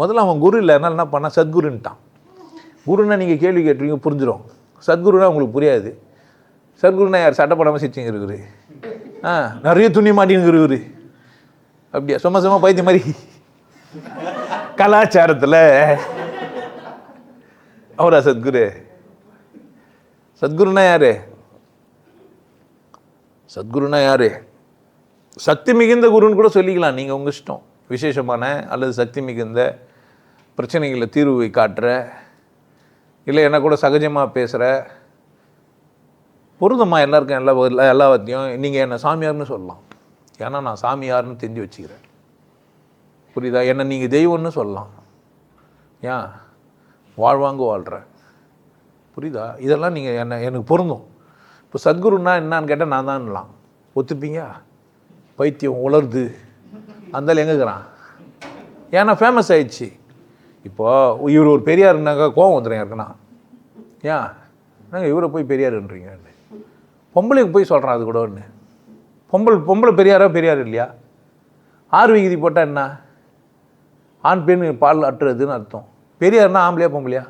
முதல்ல அவன் குரு இல்லை என்ன பண்ணால் சத்குருன்ட்டான் குருன்னா நீங்கள் கேள்வி கேட்டுருவீங்க புரிஞ்சிடும் சத்குருனா உங்களுக்கு புரியாது. சத்குருனா யார்? சட்டை போடாமல் சிரிச்சிங்க இருக்குது ஆ நிறைய துணி மாட்டின்னு அப்படியா? சும்மா சும்மா பைத்திய மாதிரி. கலாச்சாரத்தில். அவரா சத்குரு? சத்குருனா யார்? சத்குருனா யார்? சக்தி மிகுந்த குருன்னு கூட சொல்லிக்கலாம். நீங்கள் உங்கள் இஷ்டம். விசேஷமான அல்லது சக்தி மிகுந்த பிரச்சனைகளை தீர்வு காட்டுற இல்லை என்ன கூட சகஜமாக பேசுகிற பொருந்தம்மா எல்லாருக்கும் எல்லா எல்லா- எல்லாத்தையும் நீங்கள் என்னை சாமியார்னு சொல்லலாம். ஏன்னா நான் சாமியார்னு தெரிஞ்சு வச்சுக்கிறேன். புரியுதா? என்னை நீங்கள் தெய்வம்னு சொல்லலாம். ஏன்? வாழ்வாங்க வாழ்கிறேன் புரியுதா? இதெல்லாம் நீங்கள் என்ன எனக்கு பொருந்தும். இப்போ சத்குருன்னா என்னன்னு கேட்டால் நான் தான்லாம். ஒத்துப்பீங்க? பைத்தியம் உலருது. அந்தாலும் எங்கே இருக்கிறான்? ஏன்னா ஃபேமஸ் ஆயிடுச்சு. இப்போது இவர் ஒரு பெரியாருனாக்கா கோவம் வந்துடும் இருக்குண்ணா ஏன் நாங்கள் இவரை போய் பெரியாருன்றீங்க பொம்பளைக்கு போய் சொல்கிறான் அது கூட ஒன்று பொம்பளை பொம்பளை பெரியாரா பெரியார் இல்லையா? ஆறு விகுதி போட்டால் என்ன? ஆண் பெண் பால் அட்டுறதுன்னு அர்த்தம். பெரியார்னா ஆம்பளையா பொம்பளையா?